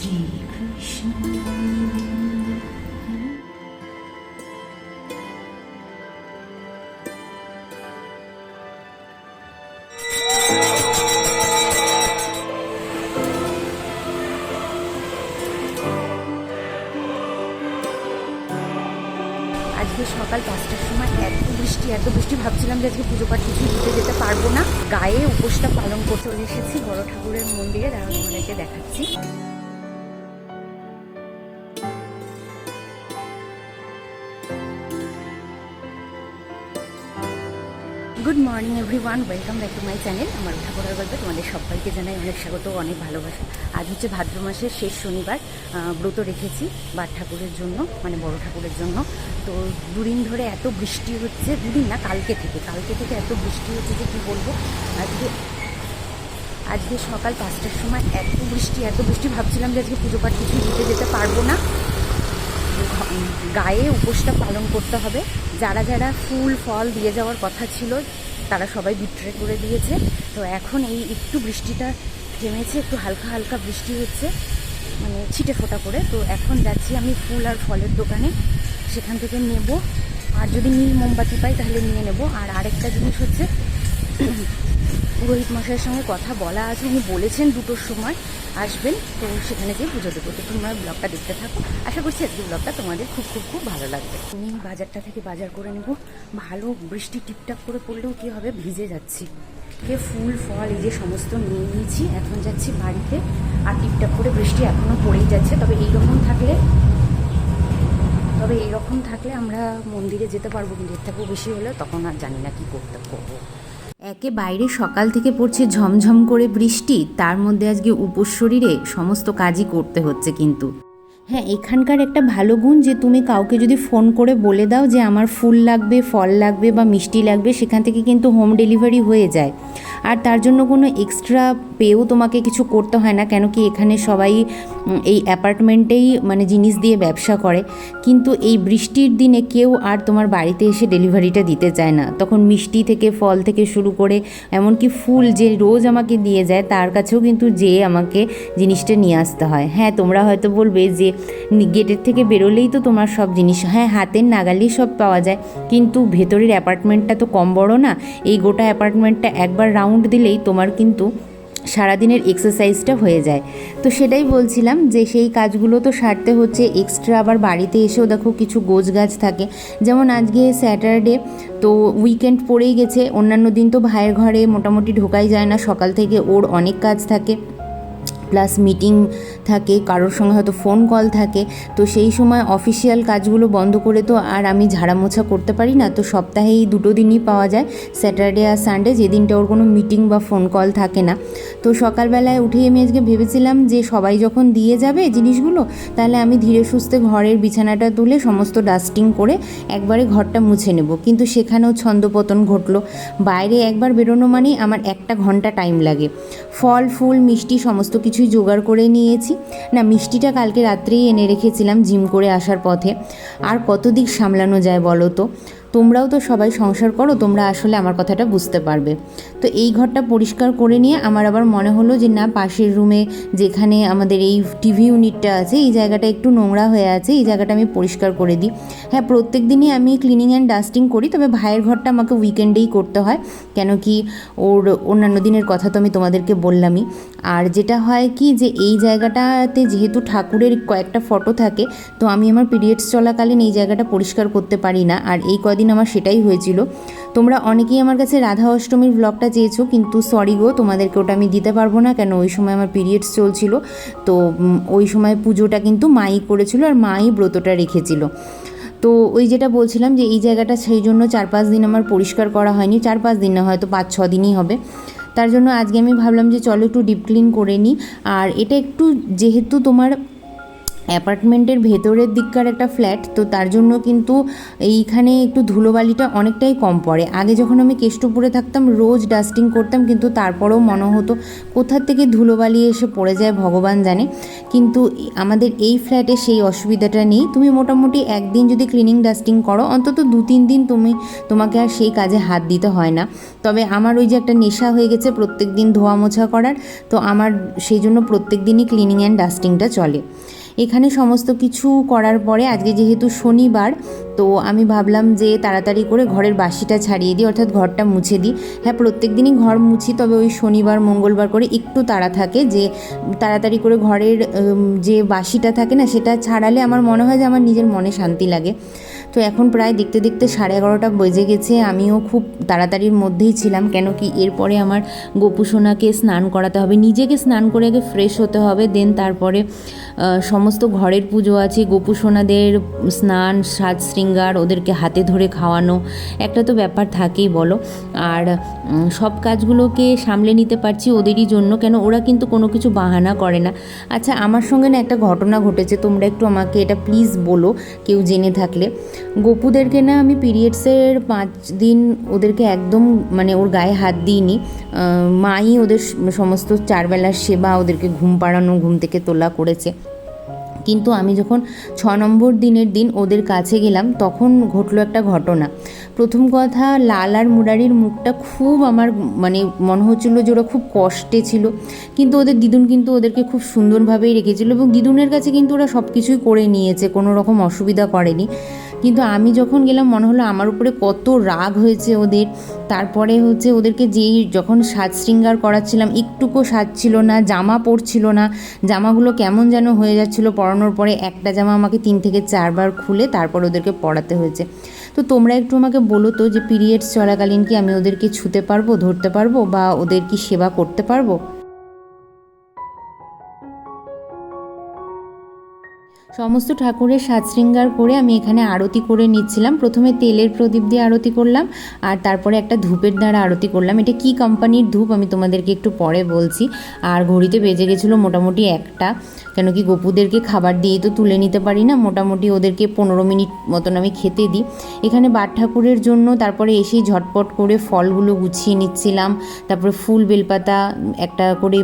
শ্রীকৃষ্ণ আজকে সকাল পাঁচটার সময় এত বৃষ্টি এত বৃষ্টি, ভাবছিলাম যে আজকে পুজো পাঠ কিছু দিতে যেতে পারব না। গায়ে উপোসটা পালন করতে এসেছি, বড় ঠাকুরের মন্দিরে দাঁড়ান তোমাদেরকে দেখাচ্ছি। Morning everyone welcome back to my channel আমার ঠাকুরের গল্পে তোমাদের সবাইকে জানাই অনেক স্বাগত, অনেক ভালোবাসা। আজ হচ্ছে ভাদ্র মাসের শেষ শনিবার ব্রত রেখেছি বাট ঠাকুরের জন্য মানে বড় ঠাকুরের জন্য। তো দুদিন ধরে এত বৃষ্টি হচ্ছে, দুদিন না, কালকে থেকে। কালকে থেকে এত বৃষ্টি হচ্ছে যে কী বলব? আজকে আজকে সকাল পাঁচটার সময় এত বৃষ্টি এত বৃষ্টি। ভাবছিলাম যে আজকে পুজো পাঠ কিছু দিতে যেতে পারব না। গায়ে উপোসটা পালন করতে হবে। যারা যারা ফুল, ফল দিয়ে যাওয়ার কথা ছিল তারা সবাই বিট্রে করে দিয়েছে। তো এখন এই একটু বৃষ্টিটা থেমেছে, একটু হালকা হালকা বৃষ্টি হচ্ছে মানে ছিটে ফোটা করে। তো এখন যাচ্ছি আমি ফুল আর ফলের দোকানে, সেখান থেকে নেব। আর যদি নীল মোমবাতি পাই তাহলে নিয়ে নেব। আর আরেকটা জিনিস হচ্ছে পুরোহিত মশাইয়ের সঙ্গে কথা বলা আছে। উনি বলেছেন দুটোর সময় আসবেন, তো সেখানে গিয়ে পুজো দেবো। তো তোমরা ব্লগটা দেখতে থাকো। আশা করছি আজকে ব্লগটা তোমাদের খুব খুব খুব ভালো লাগবে। তুমি বাজারটা থেকে বাজার করে নেব। ভালো বৃষ্টি টিপটাপ করে পড়লেও কী হবে? ভিজে যাচ্ছি। কে ফুল, ফল, এই যে সমস্ত নিয়ে নিয়েছি। এখন যাচ্ছি বাড়িতে। আর টিপটাপ করে বৃষ্টি এখনও পড়েই যাচ্ছে। তবে এইরকম থাকলে, তবে এরকম থাকলে আমরা মন্দিরে যেতে পারব। কিন্তু এর থেকেও বেশি হলে তখন আর জানি না কি করতে করব। একে বাইরে সকাল থেকে পড়ছে ঝমঝম করে বৃষ্টি, তার মধ্যে আজকে উপোস শরীরে সমস্ত কাজই করতে হচ্ছে কিন্তু। হ্যাঁ এখানকার একটা ভালো গুণ যে তুমি কাউকে যদি ফোন করে বলে দাও যে আমার ফুল লাগবে, ফল লাগবে বা মিষ্টি লাগবে, সেখান থেকে কিন্তু হোম ডেলিভারি হয়ে যায়। আর তার জন্য কোনো এক্সট্রা পেও তোমাকে কিছু করতে হয় না, কেন কি এখানে সবাই এই অ্যাপার্টমেন্টেই মানে জিনিস দিয়ে ব্যবসা করে। কিন্তু এই বৃষ্টির দিনে কেউ আর তোমার বাড়িতে এসে ডেলিভারিটা দিতে চায় না। তখন মিষ্টি থেকে, ফল থেকে শুরু করে, এমনকি ফুল যে রোজ আমাকে দিয়ে যায়, তার কাছেও কিন্তু যেয়ে আমাকে জিনিসটা নিয়ে আসতে হয়। হ্যাঁ তোমরা হয়তো বলবে যে গেটের থেকে বেরোলেই তো তোমার সব জিনিস হ্যাঁ হাতের নাগালেই সব পাওয়া যায়। কিন্তু ভেতরের অ্যাপার্টমেন্টটা তো কম বড় না, এই গোটা অ্যাপার্টমেন্টটা একবার রাউন্ড দিলেই তোমার কিন্তু সারাদিনের এক্সারসাইজটা হয়ে যায়। তো সেটাই বলছিলাম যে সেই কাজগুলো তো সারতে হচ্ছে এক্সট্রা আবার বাড়িতে এসেও দেখো কিছু গোজ গাছ থাকে। যেমন আজকে স্যাটারডে তো উইকেন্ড পড়েই গেছে, অন্যান্য দিন তো ভাইয়ের ঘরে মোটামুটি ঢোকাই যায় না, সকাল থেকে ওর অনেক কাজ থাকে। প্লাস মিটিং থাকে, কারোর সঙ্গে হয়তো ফোন কল থাকে, তো সেই সময় অফিসিয়াল কাজগুলো বন্ধ করে তো আর আমি ঝাড়া মোছা করতে পারি না। তো সপ্তাহে এই দুটো দিনই পাওয়া যায় স্যাটারডে আর সানডে যেদিনটা ওর কোনো মিটিং বা ফোন কল থাকে না। তো সকালবেলায় উঠেই আমি আজকে ভেবেছিলাম যে সবাই যখন দিয়ে যাবে জিনিসগুলো, তাহলে আমি ধীরে সুস্থে ঘরের বিছানাটা তুলে সমস্ত ডাস্টিং করে একবারে ঘরটা মুছে নেব। কিন্তু সেখানেও ছন্দপতন ঘটলো। বাইরে একবার বেরোনো মানেই আমার একটা ঘণ্টা টাইম লাগে। ফল, ফুল, মিষ্টি, সমস্ত কিছুই জোগাড় করে নিয়েছি। না, মিষ্টিটা কালকে রাত্রেই এনে রেখেছিলাম জিম করে আসার পথে। আর কত দিক সামলানো যায় বলো তো? তোমরাও তো সবাই সংসার করো, তোমরা আসলে আমার কথাটা বুঝতে পারবে। তো এই ঘরটা পরিষ্কার করে নিয়ে আমার আবার মনে হলো যে, না, পাশের রুমে যেখানে আমাদের এই টিভি ইউনিটটা আছে, এই জায়গাটা একটু নোংরা হয়ে আছে, এই জায়গাটা আমি পরিষ্কার করে দিই। হ্যাঁ প্রত্যেক দিনই আমি ক্লিনিং অ্যান্ড ডাস্টিং করি, তবে ভাইয়ের ঘরটা আমাকে উইকেন্ডেই করতে হয়। কেন কি ওর অন্যান্য দিনের কথা তো আমি তোমাদেরকে বললামই। আর যেটা হয় কি যে এই জায়গাটাতে যেহেতু ঠাকুরের কয়েকটা ফটো থাকে, তো আমি আমার পিরিয়ডস চলাকালীন এই জায়গাটা পরিষ্কার করতে পারি না। আর এই কদিন আমার সেটাই হয়েছিল। তোমরা অনেকেই আমার কাছে রাধা অষ্টমীর ব্লগটা চেয়েছো, কিন্তু সরি গো, তোমাদেরকে ওটা আমি দিতে পারব না, কেন ওই সময় আমার পিরিয়ডস চলছিল। তো ওই সময় পুজোটা কিন্তু মাই করেছিল আর মাই ব্রতটা রেখেছিল। তো ওই যেটা বলছিলাম যে এই জায়গাটা সেই জন্য চার পাঁচ দিন আমার পরিষ্কার করা হয়নি, চার পাঁচ দিন না, হয়তো পাঁচ ছ দিনই হবে। তার জন্য আজকে আমি ভাবলাম যে চলো একটু ডিপ ক্লিন করে নিই। আর এটা একটু যেহেতু তোমার অ্যাপার্টমেন্টের ভেতরের দিককার একটা ফ্ল্যাট, তো তার জন্য কিন্তু এইখানে একটু ধুলোবালিটা অনেকটাই কম পড়ে। আগে যখন আমি কেষ্টপুরে থাকতাম, রোজ ডাস্টিং করতাম, কিন্তু তারপরেও মনে হতো কোথার থেকে ধুলোবালি এসে পড়ে যায় ভগবান জানে। কিন্তু আমাদের এই ফ্ল্যাটে সেই অসুবিধাটা নেই। তুমি মোটামুটি একদিন যদি ক্লিনিং ডাস্টিং করো, অন্তত দু তিন দিন তুমি, তোমাকে আর সেই কাজে হাত দিতে হয় না। তবে আমার ওই যে একটা নেশা হয়ে গেছে প্রত্যেক দিন ধোয়া মোছা করার, তো আমার সেই জন্য প্রত্যেক দিনই ক্লিনিং অ্যান্ড ডাস্টিংটা চলে। এখানে সমস্ত কিছু করার পরে আজকে যেহেতু শনিবার, তো আমি ভাবলাম যে তাড়াতাড়ি করে ঘরের বাসিটা ছাড়িয়ে দিই, অর্থাৎ ঘরটা মুছে দিই। হ্যাঁ প্রত্যেক দিনই ঘর মুছি, তবে ওই শনিবার, মঙ্গলবার করে একটু তাড়া থাকে যে তাড়াতাড়ি করে ঘরের যে বাসিটা থাকে না, সেটা ছাড়ালে আমার মনে হয় যে আমার নিজের মনে শান্তি লাগে। তো এখন প্রায় দেখতে দেখতে সাড়ে এগারোটা বেজে গেছে। আমিও খুব তাড়াতাড়ির মধ্যেই ছিলাম, কেন কি এরপরে আমার গোপুসোনাকে স্নান করাতে হবে। নিজেকে স্নান করে আগে ফ্রেশ হতে হবে দেন তারপরে সমস্ত ঘরের পুজো আছে, গোপুসোনাদের স্নান, সাজ শৃঙ্গার, ওদেরকে হাতে ধরে খাওয়ানো, একটা তো ব্যাপার থাকেই বলো। আর সব কাজগুলোকে সামলে নিতে পারছি ওদেরই জন্য, কেন ওরা কিন্তু কোনো কিছু বাহানা করে না। আচ্ছা আমার সঙ্গে না একটা ঘটনা ঘটেছে, তোমরা একটু আমাকে এটা প্লিজ বলো, কেউ জেনে থাকলে। গপুদেরকে না আমি পিরিয়ডসের পাঁচ দিন ওদেরকে একদম মানে ওর গায়ে হাত দিইনি। মাই ওদের সমস্ত চারবেলার সেবা ওদেরকে ঘুম পাড়ানো, ঘুম থেকে তোলা করেছে। কিন্তু আমি যখন ছ নম্বর দিনের দিন ওদের কাছে গেলাম, তখন ঘটলো একটা ঘটনা। প্রথম কথা, লাল আর মুরারির মুখটা খুব আমার মানে মনে হচ্ছিল যে ওরা খুব কষ্টে ছিল। কিন্তু ওদের দিদুন কিন্তু ওদেরকে খুব সুন্দরভাবেই রেখেছিল এবং দিদুনের কাছে কিন্তু ওরা সব কিছুই করে নিয়েছে, কোনো রকম অসুবিধা করেনি। কিন্তু আমি যখন গেলাম, মনে হলো আমার উপরে কত রাগ হয়েছে ওদের। তারপরে হচ্ছে ওদেরকে যেই যখন সাজ শৃঙ্গার করাচ্ছিলাম, একটুকু সাজ ছিল না, জামা পরছিল না। জামাগুলো কেমন যেন হয়ে যাচ্ছিল পরানোর পরে, একটা জামা আমাকে তিন থেকে চারবার খুলে তারপর ওদেরকে পড়াতে হয়েছে। তো তোমরা একটু আমাকে বলো তো যে, পিরিয়ডস চলাকালীন কি আমি ওদেরকে ছুতে পারব, ধরতে পারব বা ওদের কি সেবা করতে পারব? সমস্ত ঠাকুরের সাজ শৃঙ্গার করে আমি এখানে আরতি করে নিচ্ছিলাম। প্রথমে তেলের প্রদীপ দিয়ে আরতি করলাম আর তারপরে একটা ধূপের দ্বারা আরতি করলাম। এটা কি কোম্পানির ধূপ আমি তোমাদেরকে একটু পরে বলছি। আর ঘড়িতে বেজে গেছিল মোটামুটি একটা, কেন কি গপুদেরকে খাবার দিয়ে তো তুলে নিতে পারি না। মোটামুটি ওদেরকে পনেরো মিনিট মতন আমি খেতে দিই। এখানে বাট ঠাকুরের জন্য তারপরে এসেই ঝটপট করে ফলগুলো গুছিয়ে নিচ্ছিলাম। তারপরে ফুল, বেলপাতা, একটা করে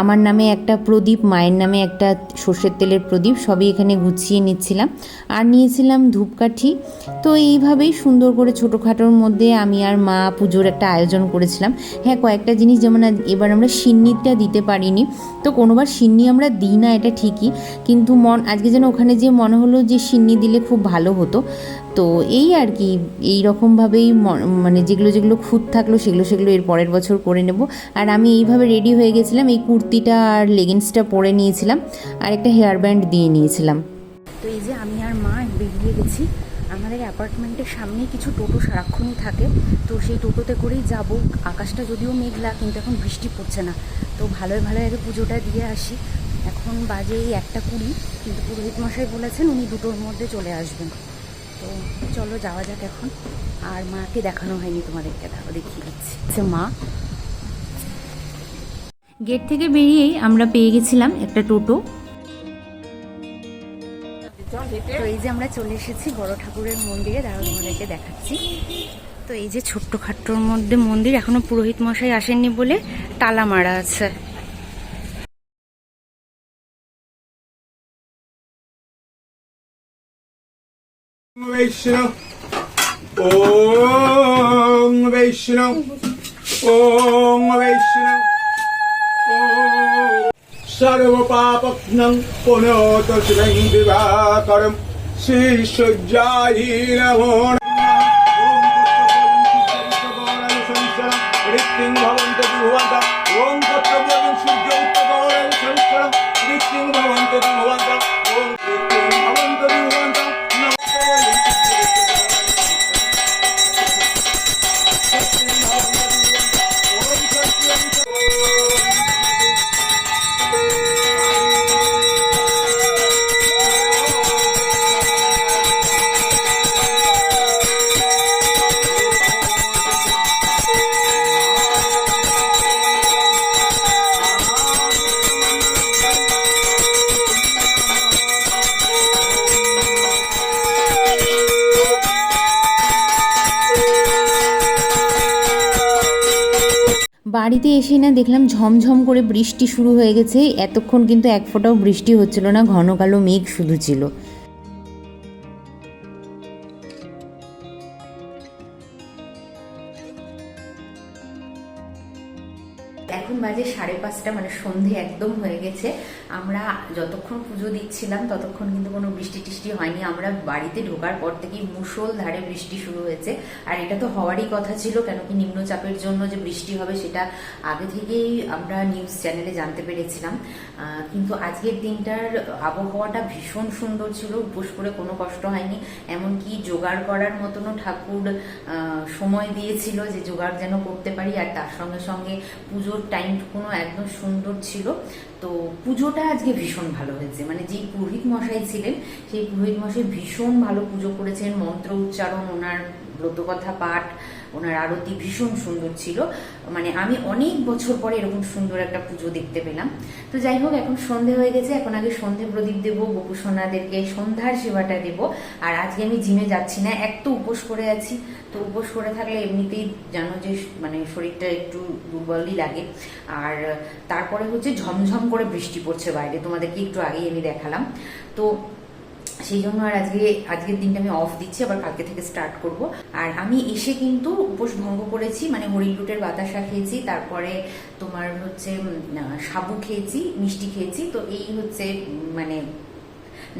আমার নামে একটা প্রদীপ, মায়ের নামে একটা সর্ষের তেলের প্রদীপ সবই এখানে গুছিয়ে নিচ্ছিলাম। আর নিয়েছিলাম ধূপকাঠি। তো এইভাবেই সুন্দর করে ছোটোখাটোর মধ্যে আমি আর মা পুজোর একটা আয়োজন করেছিলাম। হ্যাঁ কয়েকটা জিনিস যেমন এবার আমরা সিন্নিটা দিতে পারিনি। তো কোনোবার সিন্নি আমরা দিই না, এটা ঠিকই। কিন্তু মন, আজকে যেন ওখানে যে মনে হলো যে সিন্নি দিলে খুব ভালো হতো। তো এই আর কি এই রকমভাবেই মানে যেগুলো যেগুলো খুঁত থাকল সেগুলো সেগুলো এর পরের বছর করে নেব। আর আমি এইভাবে রেডি হয়ে গেছিলাম, এই কুর্তিটা আর লেগিংসটা পরে নিয়েছিলাম। আর একটা হেয়ার ব্যান্ড দিয়ে নিয়েছিলাম। তো এই যে আমি আর মা বেরিয়ে গেছি আমাদের অ্যাপার্টমেন্টের সামনে কিছু টোটো সারাক্ষণই থাকে। তো সেই টোটোতে করেই যাব। আকাশটা যদিও মেঘলা কিন্তু এখন বৃষ্টি পড়ছে না। তো ভালোই ভালো আগে পুজোটা দিয়ে আসি। এখন বাজে এই একটা কুড়ি কিন্তু পুরোহিত মশাই বলেছেন উনি দুটোর মধ্যে চলে আসবেন। তো চলো যাওয়া যাক এখন। আর মাকে দেখানো হয়নি তোমাদেরকে দেখো দেখিয়ে দিচ্ছি। আচ্ছা মা। গেট থেকে বেরিয়েই আমরা পেয়ে গেছিলাম একটা টোটো। তো এই যে আমরা চলে এসেছি বড় ঠাকুরের মন্দিরে দাঁড়ান আমাদেরকে দেখাচ্ছি। তো এই যে ছোট্ট খাট্টর মধ্যে মন্দির এখনও পুরোহিত মশাই আসেননি বলে তালা মারা আছে। Vaishnav Om Vaishnav Om Vaishnav সর্বপাপগ্নং পুনতশ্রং বিভাকরম শ্রীসজ্জাহি নমো ভবন্ত সূর্য উত্তর সংস্করণ ভবন্ত বাড়িতে এসে না দেখলাম ঝমঝম করে বৃষ্টি শুরু হয়ে গেছে। এতক্ষণ কিন্তু এক ফোঁটাও বৃষ্টি হচ্ছিল না, ঘন কালো মেঘ শুধু ছিল। এখন বাজে সাড়ে পাঁচটা মানে সন্ধে একদম হয়ে গেছে। আমরা যতক্ষণ পুজো দিচ্ছিলাম, ততক্ষণ কিন্তু কোনো বৃষ্টি টিষ্টি হয়নি। আমরা বাড়িতে ঢোকার পর থেকেই মুষল ধারে বৃষ্টি শুরু হয়েছে। আর এটা তো হওয়ারই কথা ছিল কেন কি নিম্নচাপের জন্য যে বৃষ্টি হবে সেটা আগে থেকেই আমরা নিউজ চ্যানেলে জানতে পেরেছিলাম। কিন্তু আজকের দিনটার আবহাওয়াটা ভীষণ সুন্দর ছিল, উপোস করে কোনো কষ্ট হয়নি। এমনকি জোগাড় করার মতনও ঠাকুর সময় দিয়েছিল যে জোগাড় যেন করতে পারি। আর তার সঙ্গে সঙ্গে পুজোর টাইমটুকুনও একদম সুন্দর ছিল। তো পুজোটা আজকে ভীষণ ভালো হয়েছে। মানে যে পুরোহিত মশাই ছিলেন, সেই পুরোহিত মশাই ভীষণ ভালো পুজো করেছেন। মন্ত্র উচ্চারণ, ওনার ব্রতকথা পাঠ ওনার আরতি ভীষণ সুন্দর ছিল। মানে আমি অনেক বছর পরে এরকম সুন্দর একটা পুজো দেখতে পেলাম। তো যাই হোক, এখন সন্ধে হয়ে গেছে। এখন আগে সন্ধে প্রদীপ দেবো, গোপুসোনাদেরকে সন্ধ্যার সেবাটা দেবো। আর আজকে আমি জিমে যাচ্ছি না, এক তো উপোস করে আছি। তো উপোস করে থাকলে এমনিতেই জানো যে মানে শরীরটা একটু দুর্বলই লাগে। আর তারপরে হচ্ছে ঝমঝম করে বৃষ্টি পড়ছে বাইরে। তোমাদেরকে একটু আগেই আমি দেখালাম। তো সেই জন্য আর আজকে, আজকের দিনটা আমি অফ দিচ্ছি, আবার কালকে থেকে স্টার্ট করব। আর আমি এসে কিন্তু উপোস ভঙ্গ করেছি মানে হরিণ লুটের বাতাসা খেয়েছি, তারপরে তোমার হচ্ছে সাবু খেয়েছি, মিষ্টি খেয়েছি, তো এই হচ্ছে মানে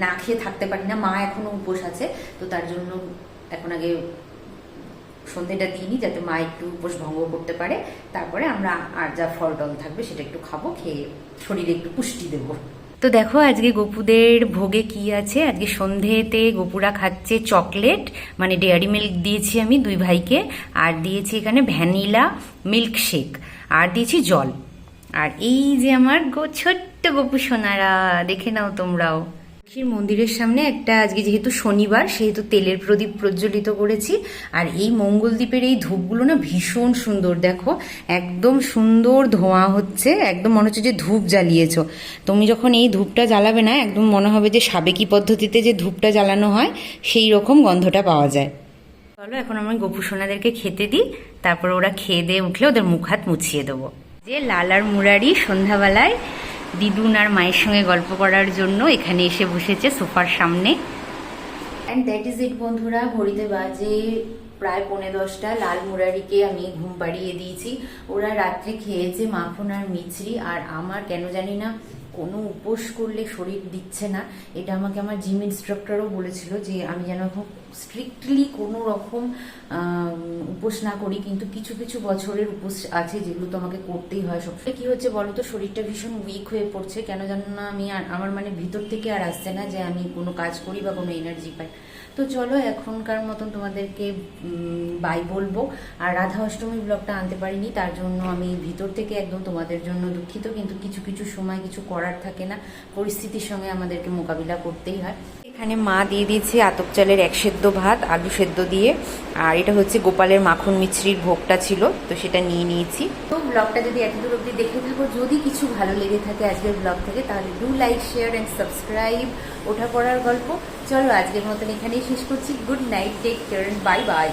না খেয়ে থাকতে পারি না, মা এখনও উপোস আছে, তো তার জন্য এখন আগে সন্ধেটা দিইনি, যাতে মা একটু উপোস ভঙ্গ করতে পারে। তারপরে আমরা আর যা ফল টল থাকবে, সেটা একটু খাব, খেয়ে শরীরে একটু পুষ্টি দেবো। তো দেখো, আজকে গপুদের ভোগে কি আছে? আজকে সন্ধেতে গপুরা খাচ্ছে চকলেট মানে ডেয়ারি মিল্ক দিয়েছি আমি দুই ভাইকে, আর দিয়েছি এখানে ভ্যানিলা মিল্কশেক, আর দিয়েছি জল। আর এই যে আমার গো ছোট্ট গপু সোনারা, দেখে নাও তোমরাও। লক্ষ্মীর মন্দিরের সামনে একটা, আজকে যেহেতু শনিবার, সেহেতু তেলের প্রদীপ প্রজ্বলিত করেছি। আর এই মঙ্গলদ্বীপের এই ধূপগুলো না ভীষণ সুন্দর, দেখো। একদম সুন্দর ধোঁয়া হচ্ছে, একদম মনে হচ্ছে যে ধূপ জ্বালিয়েছো। তুমি যখন এই ধূপটা জ্বালাবে না, একদম মনে হবে যে সাবেকি পদ্ধতিতে যে ধূপটা জ্বালানো হয়, সেই রকম গন্ধটা পাওয়া যায়। চলো, এখন আমি গপু সোনাদেরকে খেতে দিই। তারপর ওরা খেয়ে দিয়ে উঠলে ওদের মুখ হাত মুছিয়ে দেবো। যে লাল আর মুরারি সন্ধ্যাবেলায় দিদুন আর মায়ের সঙ্গে গল্প করার জন্য এখানে এসে বসেছে সোফার সামনে। অ্যান্ড দ্যাট ইজ ইট বন্ধুরা। ঘড়িতে বাজে প্রায় পৌনে দশটা। লাল মুরারিকে আমি ঘুম পাড়িয়ে দিয়েছি। ওরা রাত্রে খেয়েছে মাখন আর মিছরি। আর আমার কেন জানি না কোনো উপোস করলে শরীর দিচ্ছে না, এটা আমাকে আমার জিম ইনস্ট্রাক্টরও বলেছিল যে আমি যেন এখন স্ট্রিক্টলি কোনো রকম উপোস না করি, কিন্তু কিছু কিছু বছরের উপোস আছে যেগুলো তো আমাকে করতেই হয় সবসময়। কি হচ্ছে বলো তো, শরীরটা ভীষণ উইক হয়ে পড়ছে, কেন জানো না আমি আর, আমার মানে ভিতর থেকে আর আসছে না যে আমি কোনো কাজ করি বা কোনো এনার্জি পাই। তো চলো এখনকার মতন তোমাদেরকে বাই বলব। আর রাধা অষ্টমী ব্লগটা আনতে পারিনি, তার জন্য আমি ভিতর থেকে একদম তোমাদের জন্য দুঃখিত, কিন্তু কিছু কিছু সময় কিছু করার থাকে না, পরিস্থিতির সঙ্গে আমাদেরকে মোকাবিলা করতেই হয়। এখানে মা দিয়ে দিয়েছে আতপ চালের এক সেদ্ধ ভাত, আলু সেদ্ধ দিয়ে। আর এটা হচ্ছে গোপালের মাখন মিছরির ভোগটা ছিল, তো সেটা নিয়ে নিয়েছি। তো ব্লগটা যদি এত দূর অব্দি দেখে থাকো, যদি কিছু ভালো লেগে থাকে আজকের ব্লগ থেকে, তাহলে do like share and subscribe ওঠা পড়ার গল্প। চলো আজকের মতন এখানেই শেষ করছি। Good night take care bye bye